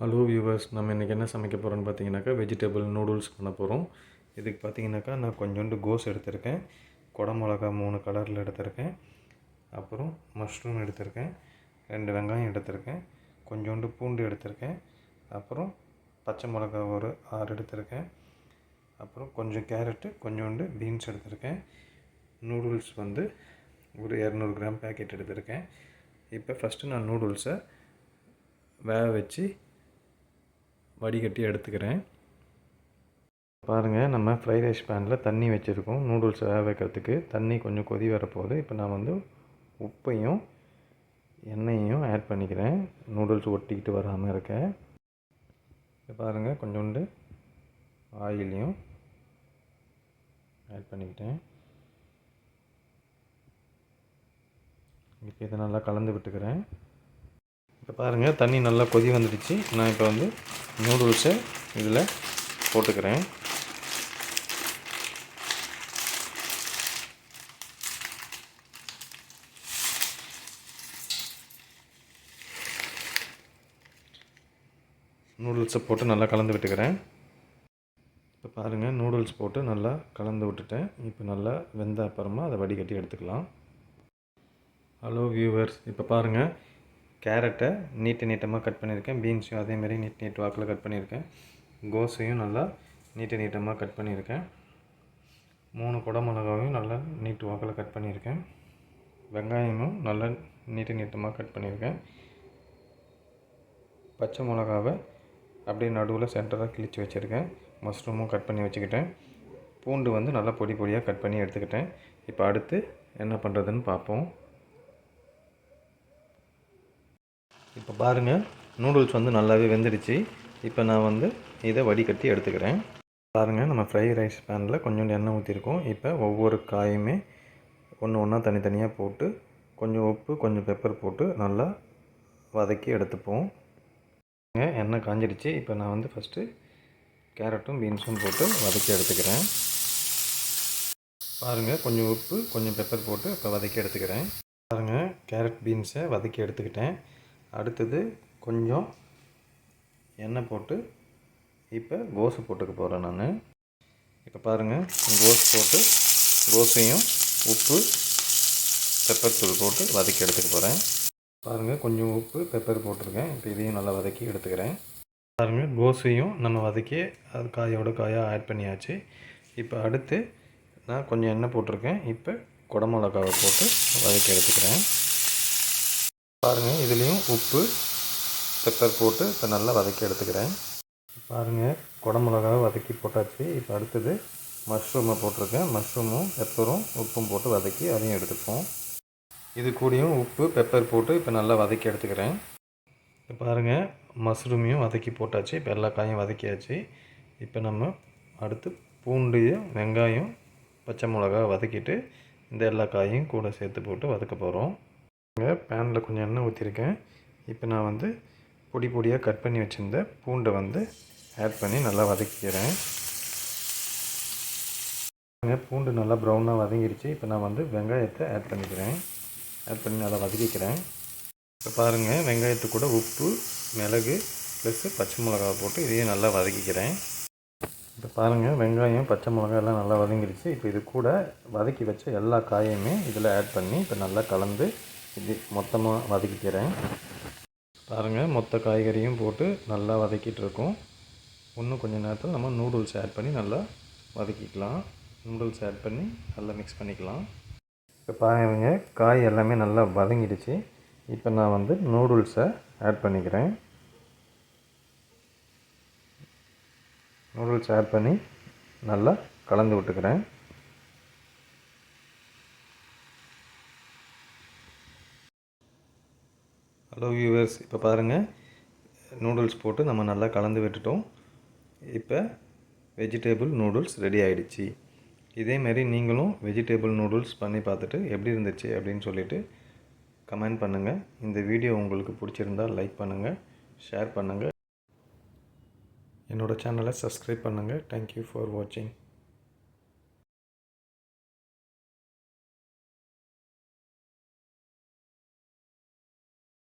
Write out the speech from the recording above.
Hello viewers நம்ம இன்றைக்கி என்ன சமைக்க போகிறோன்னு பார்த்தீங்கன்னாக்கா வெஜிடபிள் நூடுல்ஸ் பண்ண போகிறோம் இதுக்கு பார்த்தீங்கன்னாக்கா நான் கொஞ்சோண்டு கோஸ் எடுத்திருக்கேன். குடமிளகா மூணு கலரில் எடுத்திருக்கேன். அப்புறம் மஷ்ரூம் எடுத்திருக்கேன். ரெண்டு வெங்காயம் எடுத்திருக்கேன். கொஞ்சோண்டு பூண்டு எடுத்திருக்கேன். அப்புறம் பச்சை மிளகா ஒரு ஆறு எடுத்திருக்கேன். அப்புறம் கொஞ்சம் கேரட்டு கொஞ்சோண்டு பீன்ஸ் எடுத்திருக்கேன். நூடுல்ஸ் வந்து ஒரு இரநூறு கிராம் பேக்கெட் எடுத்திருக்கேன். இப்போ ஃபஸ்ட்டு நான் நூடுல்ஸை வேக வச்சு வடிகட்டி எடுத்துக்கிறேன். பாருங்கள் நம்ம ஃப்ரைட் ரைஸ் பேனில் தண்ணி வச்சுருக்கோம். நூடுல்ஸ் வேக வைக்கிறதுக்கு தண்ணி கொஞ்சம் கொதி வரப்போகுது இப்போ நான் வந்து உப்பையும் எண்ணெயையும் ஆட் பண்ணிக்கிறேன். நூடுல்ஸ் ஒட்டிக்கிட்டு வராமல் இருக்க. இப்போ பாருங்கள் கொஞ்சோண்டு ஆயிலையும் ஆட் பண்ணிக்கிட்டேன். இப்போ இதை நல்லா கலந்து விட்டுக்கிறேன். இப்போ பாருங்கள் தண்ணி நல்லா கொதி வந்துடுச்சு. நான் இப்போ வந்து நூடுல்ஸை இதில் போட்டுக்கிறேன். நூடுல்ஸை போட்டு நல்லா கலந்து விட்டுக்கிறேன். இப்போ பாருங்கள் நூடுல்ஸ் போட்டு நல்லா கலந்து விட்டுட்டேன். இப்போ நல்லா வெந்த அப்புறமா அதை வடிகட்டி எடுத்துக்கலாம். ஹலோ வியூவர்ஸ் இப்போ பாருங்கள் கேரட்டை நீட்டு நீட்டமாக கட் பண்ணியிருக்கேன். பீன்ஸையும் அதேமாரி நீட் நீட் வாக்கில் கட் பண்ணியிருக்கேன். கோஸையும் நல்லா நீட்டு நீட்டமாக கட் பண்ணியிருக்கேன். மூணு குடமிளகாவையும் நல்லா நீட்டு வாக்கில் கட் பண்ணியிருக்கேன். வெங்காயமும் நல்லா நீட்டு நீட்டமாக கட் பண்ணியிருக்கேன். பச்சை மிளகாவை அப்படியே நடுவில் சென்டராக கிழிச்சு வச்சுருக்கேன். மஷ்ரூமும் கட் பண்ணி வச்சுக்கிட்டேன். பூண்டு வந்து நல்லா பொடி பொடியாக கட் பண்ணி எடுத்துக்கிட்டேன். இப்போ அடுத்து என்ன பண்ணுறதுன்னு பார்ப்போம். இப்போ பாருங்கள் நூடுல்ஸ் வந்து நல்லாவே வெந்துடுச்சு இப்போ நான் வந்து இதை வடிகட்டி எடுத்துக்கிறேன். பாருங்கள் நம்ம ஃப்ரை ரைஸ் பேனில் கொஞ்சோண்டு எண்ணெய் ஊற்றிருக்கோம் இப்போ ஒவ்வொரு காயுமே ஒன்று ஒன்றா தனித்தனியாக போட்டு கொஞ்சம் உப்பு கொஞ்சம் பெப்பர் போட்டு நல்லா வதக்கி எடுத்துப்போம். எண்ணெய் காஞ்சிடுச்சு. இப்போ நான் வந்து ஃபஸ்ட்டு கேரட்டும் பீன்ஸும் போட்டு வதக்கி எடுத்துக்கிறேன். பாருங்கள் கொஞ்சம் உப்பு கொஞ்சம் பெப்பர் போட்டு இப்போ வதக்கி எடுத்துக்கிறேன். பாருங்கள் கேரட் பீன்ஸை வதக்கி எடுத்துக்கிட்டேன். அடுத்தது கொஞ்சம் எண்ணெய் போட்டு இப்போ கோஸு போட்டுக்க போகிறேன் நான். இப்போ பாருங்கள் கோஸ் போட்டு கோஸையும் உப்பு பெப்பர் தூள் போட்டு வதக்கி எடுத்துக்க போகிறேன் பாருங்கள் கொஞ்சம் உப்பு பெப்பர் போட்டிருக்கேன். இப்போ இதையும் நல்லா வதக்கி எடுத்துக்கிறேன். பாருங்கள் கோஸையும் நம்ம வதக்கி அது காயோட காயாக ஆட் பண்ணியாச்சு. இப்போ அடுத்து நான் கொஞ்சம் எண்ணெய் போட்டிருக்கேன். இப்போ குடமிளகாவை போட்டு வதக்கி எடுத்துக்கிறேன். பாருங்கள் இதுலேயும் உப்பு பெப்பர் போட்டு இப்போ நல்லா வதக்கி எடுத்துக்கிறேன். பாருங்கள் குடமிளகாவை வதக்கி போட்டாச்சு. இப்போ அடுத்தது மஷ்ரூமை போட்டிருக்கேன். மஷ்ரூமும் பெப்பரும் உப்பும் போட்டு வதக்கி அதையும் எடுத்துப்போம். இது கூடயும் உப்பு பெப்பர் போட்டு இப்போ நல்லா வதக்கி எடுத்துக்கிறேன். இப்போ பாருங்கள் மஷ்ரூமையும் வதக்கி போட்டாச்சு. இப்போ எல்லா காயும் வதக்கியாச்சு. இப்போ நம்ம அடுத்து பூண்டையும் வெங்காயம் பச்சை மிளகா வதக்கிட்டு இந்த எல்லா காயும் கூட சேர்த்து போட்டு வதக்க போகிறோம் பேனில் கொஞ்சம் எண்ணெய் ஊற்றிருக்கேன். இப்போ நான் வந்து பொடி பொடியாக கட் பண்ணி வச்சுருந்த பூண்டை வந்து ஆட் பண்ணி நல்லா வதக்கிக்கிறேன். பூண்டு நல்லா ப்ரௌனாக வதங்கிடுச்சு இப்போ நான் வந்து வெங்காயத்தை ஆட் பண்ணிக்கிறேன். ஆட் பண்ணி நல்லா வதக்கிக்கிறேன். இப்போ பாருங்கள் வெங்காயத்து கூட உப்பு மிளகு ப்ளஸ்ஸு பச்சை மிளகா போட்டு இதையும் நல்லா வதக்கிக்கிறேன். இப்போ பாருங்கள் வெங்காயம் பச்சை மிளகா எல்லாம் நல்லா வதங்கிடுச்சு இப்போ இது கூட வதக்கி வச்ச எல்லா காயுமே இதில் ஆட் பண்ணி இப்போ நல்லா கலந்து இது மொத்தமாக வதக்கிக்கிறேன். பாருங்கள் மொத்த காய்கறியும் போட்டு நல்லா வதக்கிட்டு இருக்கோம் இன்னும் கொஞ்சம் நேரத்தில் நம்ம நூடுல்ஸ் ஆட் பண்ணி நல்லா வதக்கிக்கலாம். நூடுல்ஸ் ஆட் பண்ணி நல்லா மிக்ஸ் பண்ணிக்கலாம். இப்போ பாருங்க காய் எல்லாமே நல்லா வதங்கிடுச்சு. இப்போ நான் வந்து நூடுல்ஸை ஆட் பண்ணிக்கிறேன். நூடுல்ஸ் ஆட் பண்ணி நல்லா கலந்து விட்டுக்கிறேன். ஹலோ வியூவர்ஸ் இப்போ பாருங்கள் நூடுல்ஸ் போட்டு நம்ம நல்லா கலந்து விட்டுட்டோம். இப்போ வெஜிடேபிள் நூடுல்ஸ் ரெடி ஆகிடுச்சு இதேமாரி நீங்களும் வெஜிடேபிள் நூடுல்ஸ் பண்ணி பார்த்துட்டு எப்படி இருந்துச்சு அப்படின்னு சொல்லிவிட்டு கமெண்ட் பண்ணுங்கள் இந்த வீடியோ உங்களுக்கு பிடிச்சிருந்தால் லைக் பண்ணுங்கள் ஷேர் பண்ணுங்கள் என்னோடய சேனலை சப்ஸ்கிரைப் பண்ணுங்கள் தேங்க்யூ ஃபார் வாட்சிங்